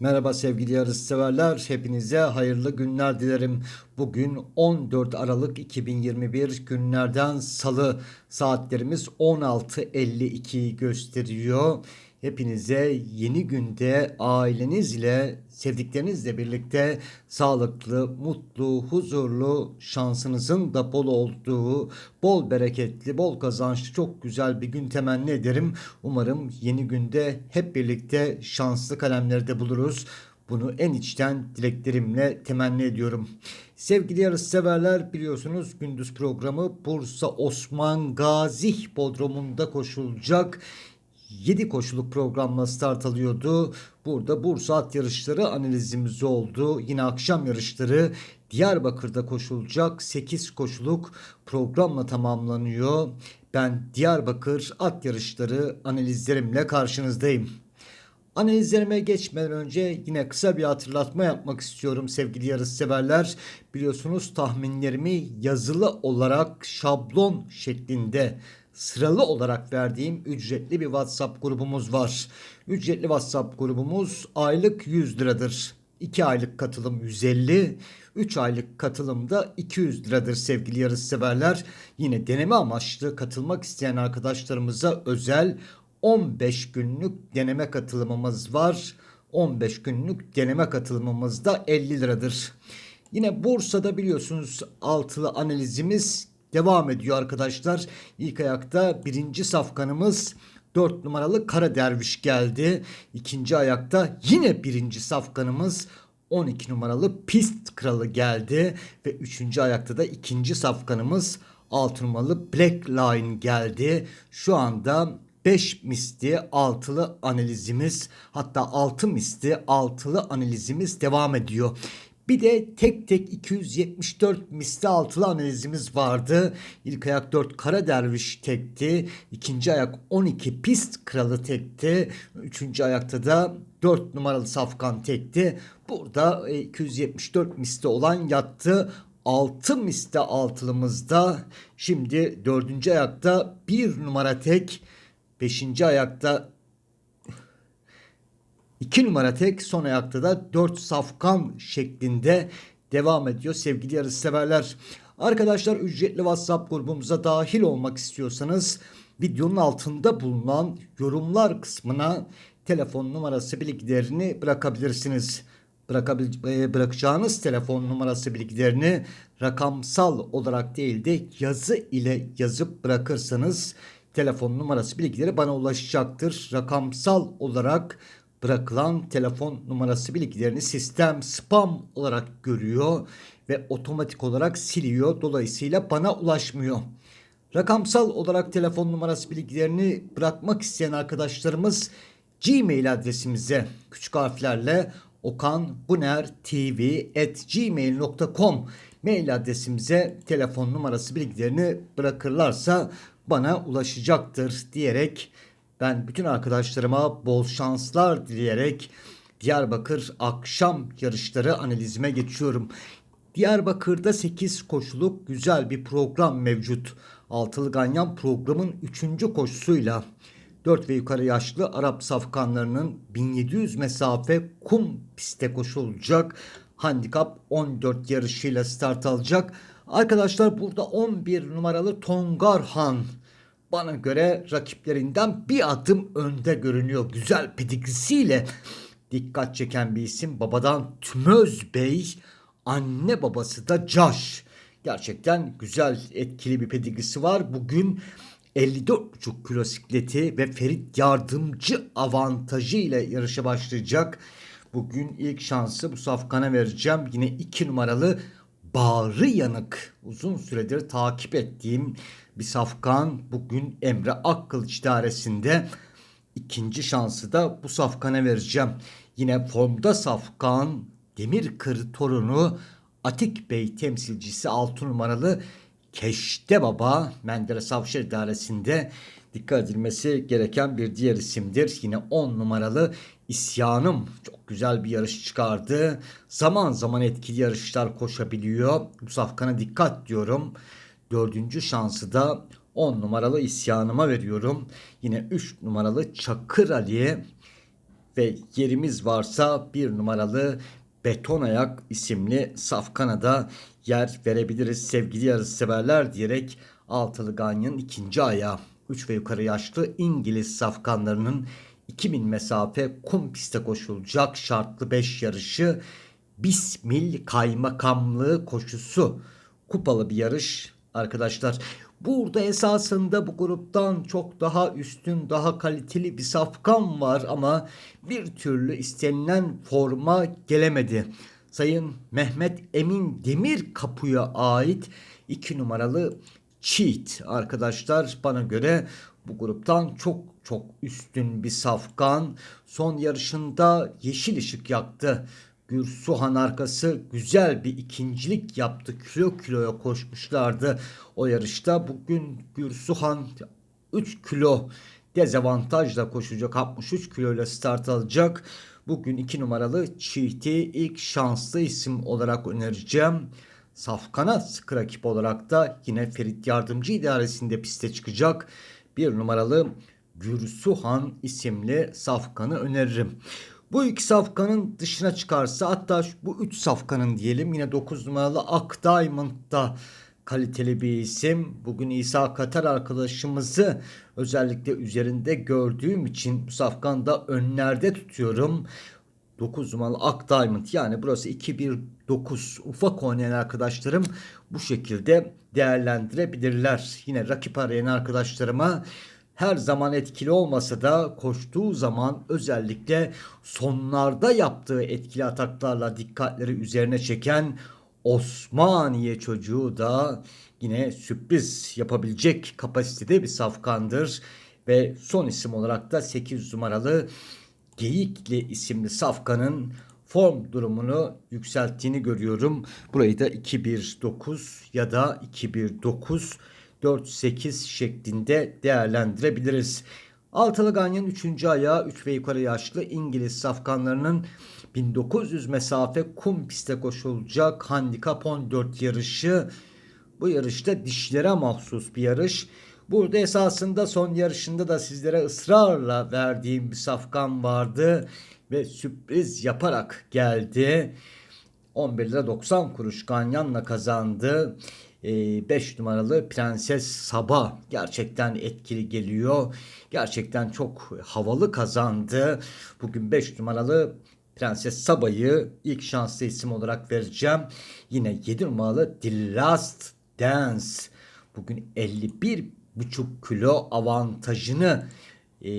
Merhaba sevgili yarışseverler. Hepinize hayırlı günler dilerim. Bugün 14 Aralık 2021 günlerden salı saatlerimiz 16.52'yi gösteriyor. Hepinize yeni günde ailenizle, sevdiklerinizle birlikte sağlıklı, mutlu, huzurlu, şansınızın da bol olduğu, bol bereketli, bol kazançlı, çok güzel bir gün temenni ederim. Umarım yeni günde hep birlikte şanslı kalemlerde buluruz. Bunu en içten dileklerimle temenni ediyorum. Sevgili yarışseverler biliyorsunuz gündüz programı Bursa Osman Gazi Bodrum'unda koşulacak 7 koşuluk programla start alıyordu. Burada Bursa at yarışları analizimiz oldu. Yine akşam yarışları Diyarbakır'da koşulacak 8 koşuluk programla tamamlanıyor. Ben Diyarbakır at yarışları analizlerimle karşınızdayım. Analizlerime geçmeden önce yine kısa bir hatırlatma yapmak istiyorum sevgili yarışseverler. Biliyorsunuz tahminlerimi yazılı olarak şablon şeklinde sıralı olarak verdiğim ücretli bir WhatsApp grubumuz var. Ücretli WhatsApp grubumuz aylık 100 liradır. 2 aylık katılım 150, 3 aylık katılım da 200 liradır sevgili yarışseverler. Yine deneme amaçlı katılmak isteyen arkadaşlarımıza özel 15 günlük deneme katılımımız var. 15 günlük deneme katılımımız da 50 liradır. Yine Bursa'da biliyorsunuz altılı analizimiz devam ediyor arkadaşlar. İlk ayakta birinci safkanımız 4 numaralı Kara Derviş geldi. İkinci ayakta yine birinci safkanımız 12 numaralı Pist Kralı geldi. Ve üçüncü ayakta da ikinci safkanımız 6 numaralı Black Line geldi. Şu anda 5 misli altılı analizimiz hatta 6 misli altılı analizimiz devam ediyor. Bir de tek tek 274 misli altılı analizimiz vardı. İlk ayak 4 Kara Derviş tekti. ikinci ayak 12 Pist Kralı tekti. Üçüncü ayakta da 4 numaralı Safkan tekti. Burada 274 misli olan yattı. 6 misli altılımızda. Şimdi dördüncü ayakta 1 numara tek. Beşinci ayakta 2 numara tek son ayakta da 4 safkan şeklinde devam ediyor sevgili yarışseverler. Arkadaşlar ücretli WhatsApp grubumuza dahil olmak istiyorsanız videonun altında bulunan yorumlar kısmına telefon numarası bilgilerini bırakabilirsiniz. Bırakabil e, bırakacağınız telefon numarası bilgilerini rakamsal olarak değil de yazı ile yazıp bırakırsanız telefon numarası bilgileri bana ulaşacaktır. Rakamsal olarak bırakılan telefon numarası bilgilerini sistem spam olarak görüyor ve otomatik olarak siliyor. Dolayısıyla bana ulaşmıyor. Rakamsal olarak telefon numarası bilgilerini bırakmak isteyen arkadaşlarımız Gmail adresimize küçük harflerle okanbuner.tv@gmail.com mail adresimize telefon numarası bilgilerini bırakırlarsa bana ulaşacaktır diyerek ben bütün arkadaşlarıma bol şanslar dileyerek Diyarbakır akşam yarışları analizime geçiyorum. Diyarbakır'da 8 koşuluk güzel bir program mevcut. Altılı Ganyan programın 3. koşusuyla 4 ve yukarı yaşlı Arap safkanlarının 1700 mesafe kum piste koşulacak. Handikap 14 yarışıyla start alacak. Arkadaşlar burada 11 numaralı Tongar Han bana göre rakiplerinden bir adım önde görünüyor. Güzel pedigrisiyle dikkat çeken bir isim. Babadan Tümöz Bey, anne babası da Caş. Gerçekten güzel etkili bir pedigrisi var. Bugün 54,5 kilo sikleti ve Ferit yardımcı avantajı ile yarışa başlayacak. Bugün ilk şansı bu safkana vereceğim. Yine 2 numaralı bağrı yanık uzun süredir takip ettiğim bir safkan bugün Emre Akkılıç idaresinde ikinci şansı da bu safkana vereceğim. Yine formda safkan Demirkır torunu Atik Bey temsilcisi 6 numaralı Keşte Baba Menderes Avşar idaresinde dikkat edilmesi gereken bir diğer isimdir. Yine 10 numaralı İsyanım çok güzel bir yarış çıkardı. Zaman zaman etkili yarışlar koşabiliyor. Bu safkana dikkat diyorum. Dördüncü şansı da 10 numaralı isyanıma veriyorum. Yine 3 numaralı Çakır Ali'ye ve yerimiz varsa bir numaralı Beton Ayak isimli safkana da yer verebiliriz sevgili yarış severler diyerek altılı ganyanın ikinci ayağı 3 ve yukarı yaşlı İngiliz safkanlarının 2000 mesafe kum piste koşulacak şartlı 5 yarışı Bismil Kaymakamlığı koşusu kupalı bir yarış arkadaşlar. Burada esasında bu gruptan çok daha üstün, daha kaliteli bir safkan var ama bir türlü istenilen forma gelemedi. Sayın Mehmet Emin Demir Kapı'ya ait 2 numaralı Cheat arkadaşlar bana göre bu gruptan çok çok üstün bir safkan. Son yarışında yeşil ışık yaktı. Gürsuhan arkası güzel bir ikincilik yaptı. Kilo kiloya koşmuşlardı o yarışta. Bugün Gürsuhan 3 kilo dezavantajla koşacak. 63 kiloyla start alacak. Bugün 2 numaralı Çiğti ilk şanslı isim olarak önereceğim. Safkan'a sıkı rakip olarak da yine Ferit Yardımcı idaresinde piste çıkacak. Bir numaralı Gürsuhan isimli Safkan'ı öneririm. Bu iki safkanın dışına çıkarsa hatta bu üç safkanın diyelim yine 9 numaralı Ak Diamond da kaliteli bir isim. Bugün İsa Katar arkadaşımızı özellikle üzerinde gördüğüm için bu safkan da önlerde tutuyorum. 9 numaralı Ak Diamond yani burası 2-1-9 ufak oynayan arkadaşlarım bu şekilde değerlendirebilirler. Yine rakip arayan arkadaşlarıma her zaman etkili olmasa da koştuğu zaman özellikle sonlarda yaptığı etkili ataklarla dikkatleri üzerine çeken Osmaniye çocuğu da yine sürpriz yapabilecek kapasitede bir safkandır. Ve son isim olarak da 8 numaralı Geyikli isimli safkanın form durumunu yükselttiğini görüyorum. Burayı da 2-1-9 ya da 2-1-9 4-8 şeklinde değerlendirebiliriz. Altılı Ganyan 3. ayağı 3 ve yukarı yaşlı İngiliz safkanlarının 1900 mesafe kum piste koşulacak handikap 14 yarışı. Bu yarışta dişlere mahsus bir yarış. Burada esasında son yarışında da sizlere ısrarla verdiğim bir safkan vardı ve sürpriz yaparak geldi. 11 lira 90 kuruş Ganyan'la kazandı. 5 ee, numaralı Prenses Saba gerçekten etkili geliyor. Gerçekten çok havalı kazandı. Bugün 5 numaralı Prenses Saba'yı ilk şanslı isim olarak vereceğim. Yine 7 numaralı The Last Dance. Bugün 51,5 kilo avantajını e,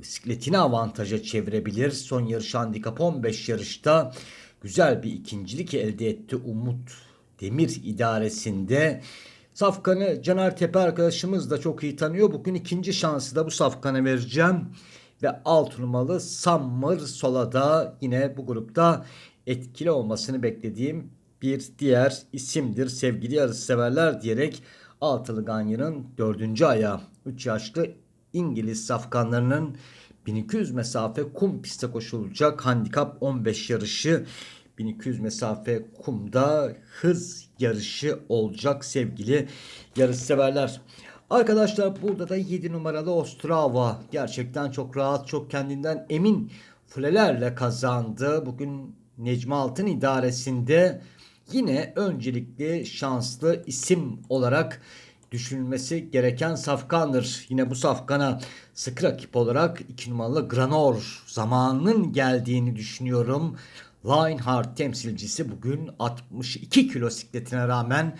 bisikletini avantaja çevirebilir. Son yarış handikap 15 yarışta güzel bir ikincilik elde etti Umut Demir idaresinde. Safkan'ı Caner Tepe arkadaşımız da çok iyi tanıyor. Bugün ikinci şansı da bu Safkan'a vereceğim. Ve alt numaralı Summer Sola'da yine bu grupta etkili olmasını beklediğim bir diğer isimdir sevgili yarış severler diyerek Altılı Ganya'nın dördüncü ayağı 3 yaşlı İngiliz safkanlarının 1200 mesafe kum piste koşulacak handikap 15 yarışı 1200 mesafe kumda hız yarışı olacak sevgili yarış severler. Arkadaşlar burada da 7 numaralı Ostrava gerçekten çok rahat çok kendinden emin fulelerle kazandı. Bugün Necmi Altın idaresinde yine öncelikli şanslı isim olarak düşünülmesi gereken safkandır. Yine bu safkana sık rakip olarak 2 numaralı Granor zamanının geldiğini düşünüyorum. Lionheart temsilcisi bugün 62 kilo sikletine rağmen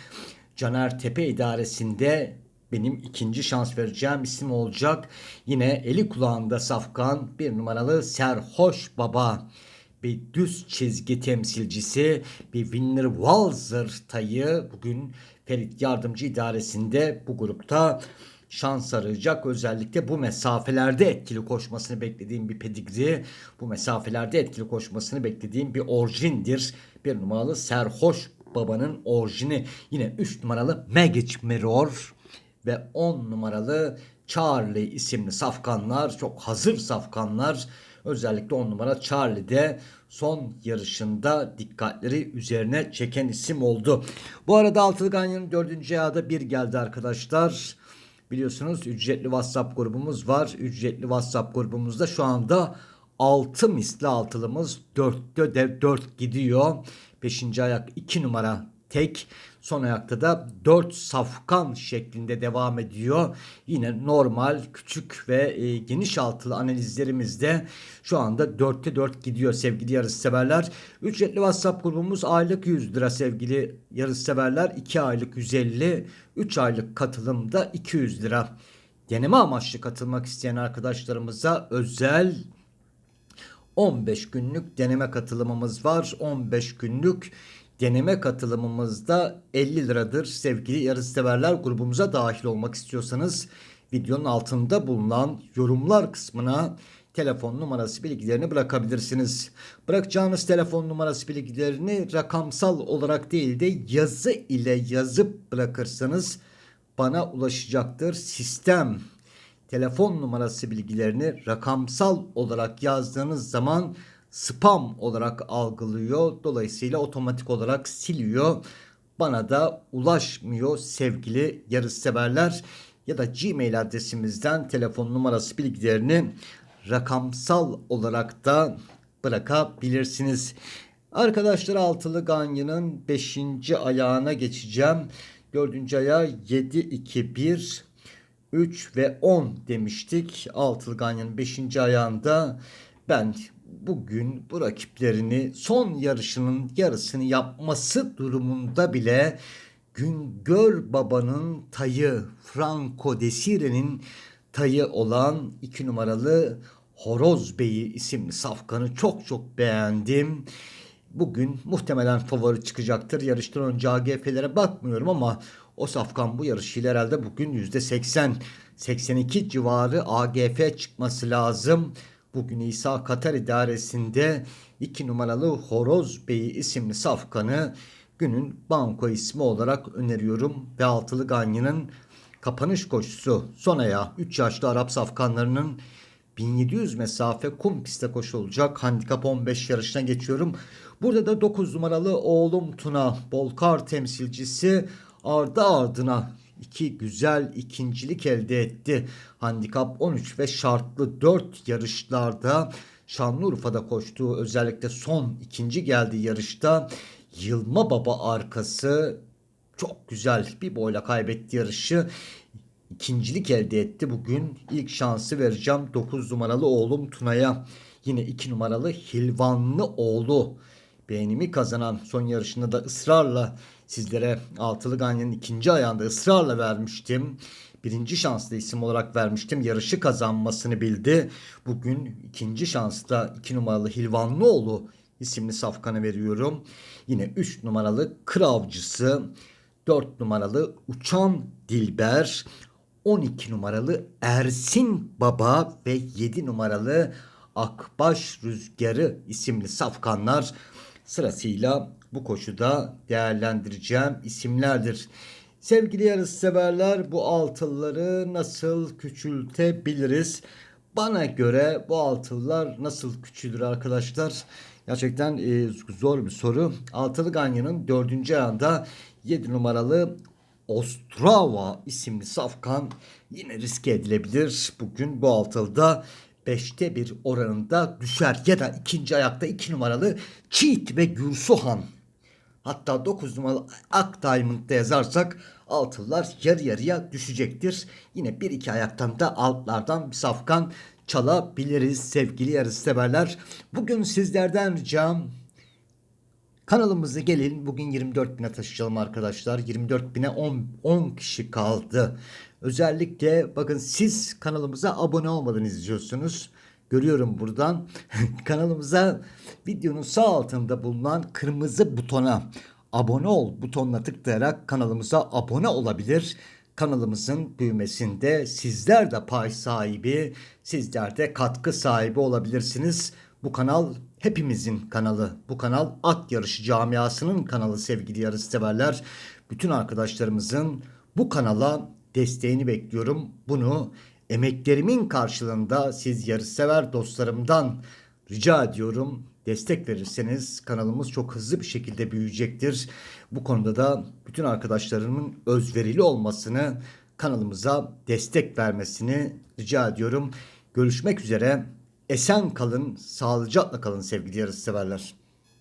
Caner Tepe idaresinde benim ikinci şans vereceğim isim olacak. Yine eli kulağında safkan bir numaralı Serhoş Baba. Bir düz çizgi temsilcisi bir Winner Walzer tayı bugün Ferit Yardımcı idaresinde bu grupta şans arayacak. Özellikle bu mesafelerde etkili koşmasını beklediğim bir pedigri. Bu mesafelerde etkili koşmasını beklediğim bir orijindir. Bir numaralı Serhoş Baba'nın orijini. Yine 3 numaralı Magic Mirror ve 10 numaralı Charlie isimli safkanlar. Çok hazır safkanlar. Özellikle 10 numara Charlie'de son yarışında dikkatleri üzerine çeken isim oldu. Bu arada Altılı Ganyan'ın 4. ayağda bir geldi arkadaşlar. Biliyorsunuz ücretli WhatsApp grubumuz var. Ücretli WhatsApp grubumuzda şu anda 6 misli altılımız 4'te de 4 gidiyor. 5. ayak 2 numara tek. Son ayakta da 4 safkan şeklinde devam ediyor. Yine normal küçük ve e, geniş altılı analizlerimizde şu anda 4'te 4 gidiyor sevgili yarışseverler. Ücretli WhatsApp grubumuz aylık 100 lira sevgili yarışseverler. 2 aylık 150, 3 aylık katılımda 200 lira. Deneme amaçlı katılmak isteyen arkadaşlarımıza özel 15 günlük deneme katılımımız var. 15 günlük deneme katılımımızda 50 liradır. Sevgili yarışseverler grubumuza dahil olmak istiyorsanız videonun altında bulunan yorumlar kısmına telefon numarası bilgilerini bırakabilirsiniz. Bırakacağınız telefon numarası bilgilerini rakamsal olarak değil de yazı ile yazıp bırakırsanız bana ulaşacaktır. Sistem telefon numarası bilgilerini rakamsal olarak yazdığınız zaman spam olarak algılıyor. Dolayısıyla otomatik olarak siliyor. Bana da ulaşmıyor sevgili yarışseverler ya da Gmail adresimizden telefon numarası bilgilerini rakamsal olarak da bırakabilirsiniz. Arkadaşlar altılı ganyanın 5. ayağına geçeceğim. 4. ayağı 7 2 1 3 ve 10 demiştik. Altılı ganyanın 5. ayağında ben bugün bu rakiplerini son yarışının yarısını yapması durumunda bile Güngör Baba'nın tayı Franco Desire'nin tayı olan 2 numaralı Horoz Bey'i isimli safkanı çok çok beğendim. Bugün muhtemelen favori çıkacaktır. Yarıştan önce AGF'lere bakmıyorum ama o safkan bu yarışıyla herhalde bugün %80 82 civarı AGF çıkması lazım. Bugün İsa Katar idaresinde 2 numaralı Horoz Bey isimli safkanı günün banko ismi olarak öneriyorum. Ve altılı Ganyan'ın kapanış koşusu son ayağı 3 yaşlı Arap safkanlarının 1700 mesafe kum pistte koşulacak. Handikap 15 yarışına geçiyorum. Burada da 9 numaralı oğlum Tuna Bolkar temsilcisi ardı ardına iki güzel ikincilik elde etti. Handikap 13 ve şartlı 4 yarışlarda Şanlıurfa'da koştuğu özellikle son ikinci geldiği yarışta Yılma Baba arkası çok güzel bir boyla kaybetti yarışı. İkincilik elde etti bugün. ilk şansı vereceğim 9 numaralı oğlum Tuna'ya. Yine 2 numaralı Hilvanlı oğlu. Beğenimi kazanan son yarışında da ısrarla sizlere Altılı Ganyan'ın ikinci ayağında ısrarla vermiştim. Birinci şanslı isim olarak vermiştim. Yarışı kazanmasını bildi. Bugün ikinci şansta 2 numaralı Hilvanlıoğlu isimli safkanı veriyorum. Yine 3 numaralı Kravcısı, 4 numaralı Uçan Dilber, 12 numaralı Ersin Baba ve 7 numaralı Akbaş Rüzgarı isimli safkanlar sırasıyla bu koşuda değerlendireceğim isimlerdir. Sevgili yarışseverler bu altılları nasıl küçültebiliriz? Bana göre bu altıllar nasıl küçülür arkadaşlar? Gerçekten e, zor bir soru. Altılı Ganyan'ın dördüncü ayağında 7 numaralı Ostrava isimli safkan yine riske edilebilir. Bugün bu altılda 5'te bir oranında düşer. Ya da ikinci ayakta 2 numaralı Cheat ve Gürsuhan. Hatta 9 numaralı Ak Diamond'da yazarsak altılılar yarı yarıya düşecektir. Yine 1-2 ayaktan da altlardan bir safkan çalabiliriz sevgili yarışseverler. Bugün sizlerden ricam kanalımıza gelin. Bugün 24 bine taşıyalım arkadaşlar. 24 bine 10, 10 kişi kaldı. Özellikle bakın siz kanalımıza abone olmadan izliyorsunuz. Görüyorum buradan. Kanalımıza videonun sağ altında bulunan kırmızı butona abone ol butonuna tıklayarak kanalımıza abone olabilir. Kanalımızın büyümesinde sizler de pay sahibi, sizler de katkı sahibi olabilirsiniz. Bu kanal hepimizin kanalı. Bu kanal at yarışı camiasının kanalı sevgili yarışseverler. Bütün arkadaşlarımızın bu kanala desteğini bekliyorum. Bunu emeklerimin karşılığında siz yarışsever dostlarımdan rica ediyorum. Destek verirseniz kanalımız çok hızlı bir şekilde büyüyecektir. Bu konuda da bütün arkadaşlarımın özverili olmasını, kanalımıza destek vermesini rica ediyorum. Görüşmek üzere. Esen kalın, sağlıcakla kalın sevgili yarışseverler.